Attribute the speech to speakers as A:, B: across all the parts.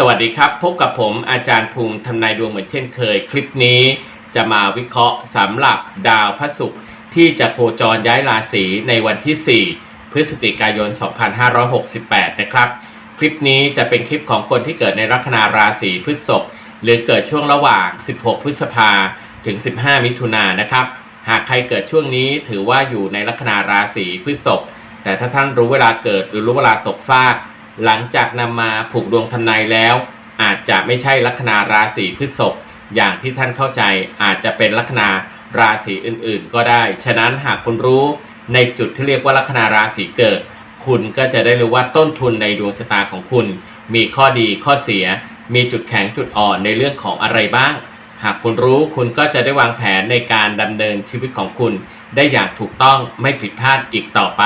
A: สวัสดีครับ พบกับผมอาจารย์ภูมิทำนายดวงเหมือนเช่นเคย คลิปนี้จะมาวิเคราะห์สำหรับดาวพระศุกร์ที่จะโคจรย้ายราศีในวันที่ 4 พฤศจิกายน 2568 นะครับ คลิปนี้จะเป็นคลิปของคนที่เกิดในลัคนาราศีพฤษภหรือเกิดช่วงระหว่าง 16 พฤษภาถึง 15 มิถุนายนนะครับ หากใครเกิดช่วงนี้ถือว่าอยู่ในลัคนาราศีพฤษภแต่ถ้าท่านรู้เวลาเกิดหรือรู้เวลาตกฟาก หลังจากนำมาผูกดวงทำนายแล้ว อาจจะไม่ใช่ลัคนาราศีพฤษภอย่างที่ท่านเข้าใจอาจจะเป็นลัคนาราศีอื่นๆ ก็ได้ ฉะนั้นหากคุณรู้ในจุดที่เรียกว่าลัคนาราศีเกิด คุณก็จะได้รู้ว่าต้นทุนในดวงชะตาของคุณ มีข้อดีข้อเสีย มีจุดแข็งจุดอ่อนในเรื่องของอะไรบ้าง หากคุณรู้คุณก็จะได้วางแผนในการดำเนินชีวิตของคุณ ได้อย่างถูกต้องไม่ผิดพลาดอีกต่อไป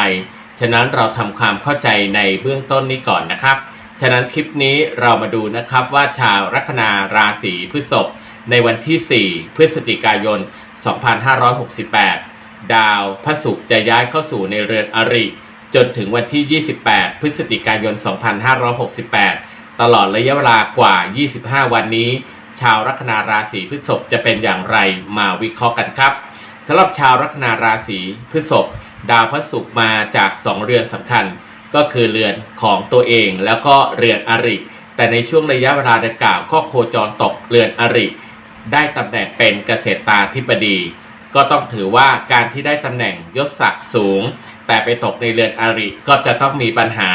A: ฉะนั้นเราทำความเข้าใจในเบื้องต้นนี้ก่อนนะครับ ฉะนั้นคลิปนี้เรามาดูนะครับว่าชาวลัคนาราศีพฤษภในวันที่ 4 พฤศจิกายน 2568 ดาวพระศุกร์จะย้ายเข้าสู่ในเรือนอริ จนถึงวันที่ 28 พฤศจิกายน 2568 ตลอดระยะเวลากว่า 25 วันนี้ ชาวลัคนาราศีพฤษภจะเป็นอย่างไรมาวิเคราะห์กันครับสำหรับชาวลัคนาราศีพฤษภ ดาวพระศุกร์มาจาก 2 เรือนสำคัญ ก็คือเรือนของตัวเอง แล้วก็เรือนอริ แต่ในช่วงระยะเวลาดังกล่าวก็โคจรตกเรือนอริ ได้ตำแหน่งเป็นเกษตราธิบดี ก็ต้องถือว่าการที่ได้ตำแหน่งยศศักดิ์สูง แต่ไปตกในเรือนอริก็จะต้องมีปัญหา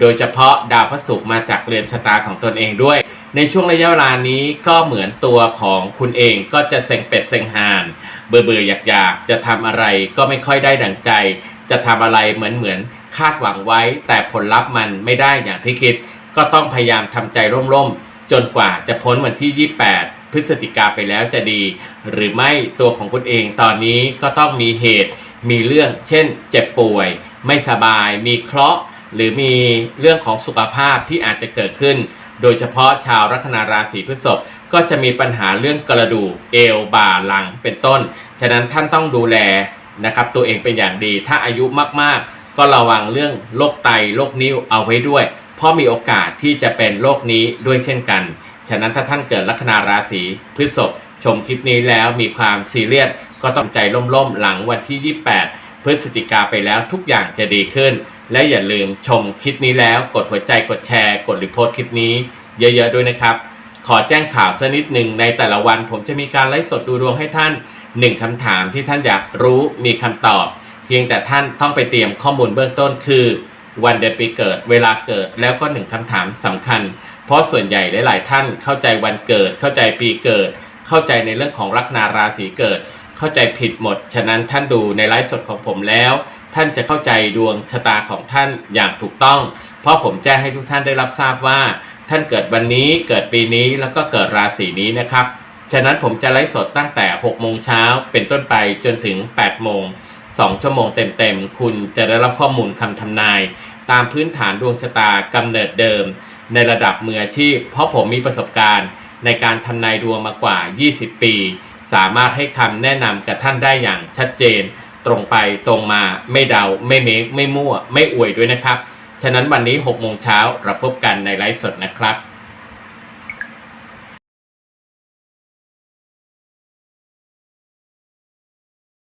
A: โดยเฉพาะดาวพระศุกร์มาจากเรือนชะตาของตนเองด้วย ในช่วงระยะเวลานี้ก็เหมือนตัวของคุณเองก็จะเซ็งเป็ดเซ็งห่าน เบื่อเบื่ออยากอยากจะทำอะไรก็ไม่ค่อยได้ดังใจ จะทำอะไรเหมือนเหมือนคาดหวังไว้ แต่ผลลัพธ์มันไม่ได้อย่างที่คิด ก็ต้องพยายามทำใจร่มๆจนกว่าจะพ้นวันที่ 28 พฤศจิกาไปแล้วจะดี หรือไม่ตัวของคุณเองตอนนี้ก็ต้องมีเหตุ มีเรื่อง เช่น เจ็บป่วย ไม่สบาย มีเคราะห์หรือมีเรื่องของสุขภาพที่อาจจะเกิดขึ้น โดยเฉพาะชาวลัคนาราศีพฤษภก็จะมีปัญหาเรื่องกระดูกเอวบ่าหลังเป็นต้น ฉะนั้นท่านต้องดูแลนะครับตัวเองเป็นอย่างดี ถ้าอายุมากๆ ก็ระวังเรื่องโรคไตโรคนิ้วเอาไว้ด้วย เพราะมีโอกาสที่จะเป็นโรคนี้ด้วยเช่นกัน ฉะนั้นถ้าท่านเกิดลัคนาราศีพฤษภชมคลิปนี้แล้วมีความซีเรียสก็ต้องใจล่มๆหลังวันที่ 28 พฤศจิกาไปแล้วทุกอย่างจะดีขึ้น และอย่าลืมชมคลิปนี้แล้วกดหัวใจกดแชร์ กดรีโพสต์คลิปนี้ เยอะๆด้วยนะครับ ขอแจ้งข่าวสักนิดหนึ่งในแต่ละวันผมจะมีการไลฟ์สดดูดวงให้ท่านหนึ่งคำถามที่ท่านอยากรู้มีคำตอบ เพียงแต่ท่านต้องไปเตรียมข้อมูลเบื้องต้นคือวันเดือนปีเกิด เวลาเกิดแล้วก็หนึ่งคำถามสำคัญ เพราะส่วนใหญ่หลาย ๆ ท่านเข้าใจวันเกิด เข้าใจปีเกิด เข้าใจในเรื่องของลัคนาราศีเกิด เข้าใจผิดหมด ฉะนั้นท่านดูในไลฟ์สดของผมแล้ว ท่านจะเข้าใจดวงชะตาของท่านอย่างถูกต้อง เพราะผมแจ้งให้ทุกท่านได้รับทราบว่า ท่านเกิดวันนี้เกิดปีนี้แล้วก็เกิดราศีนี้นะครับฉะนั้นผมจะไลฟ์สดตั้งแต่ 6 โมงเช้าเป็นต้นไปจนถึง 8 โมง 2 ชั่วโมงเต็มๆ คุณจะได้รับข้อมูลคำทำนาย ตามพื้นฐานดวงชะตากำเนิดเดิม ในระดับมืออาชีพ เพราะผมมีประสบการณ์ ในการทำนายดวงมากว่า 20 ปี สามารถให้คำแนะนำกับท่านได้อย่างชัดเจน ตรงไปตรงมาไม่เดา ไม่เมคไม่มั่ว ไม่อวยด้วยนะครับ ฉะนั้นวันนี้6โมงเช้าเราพบกันในไลฟ์สดนะครับ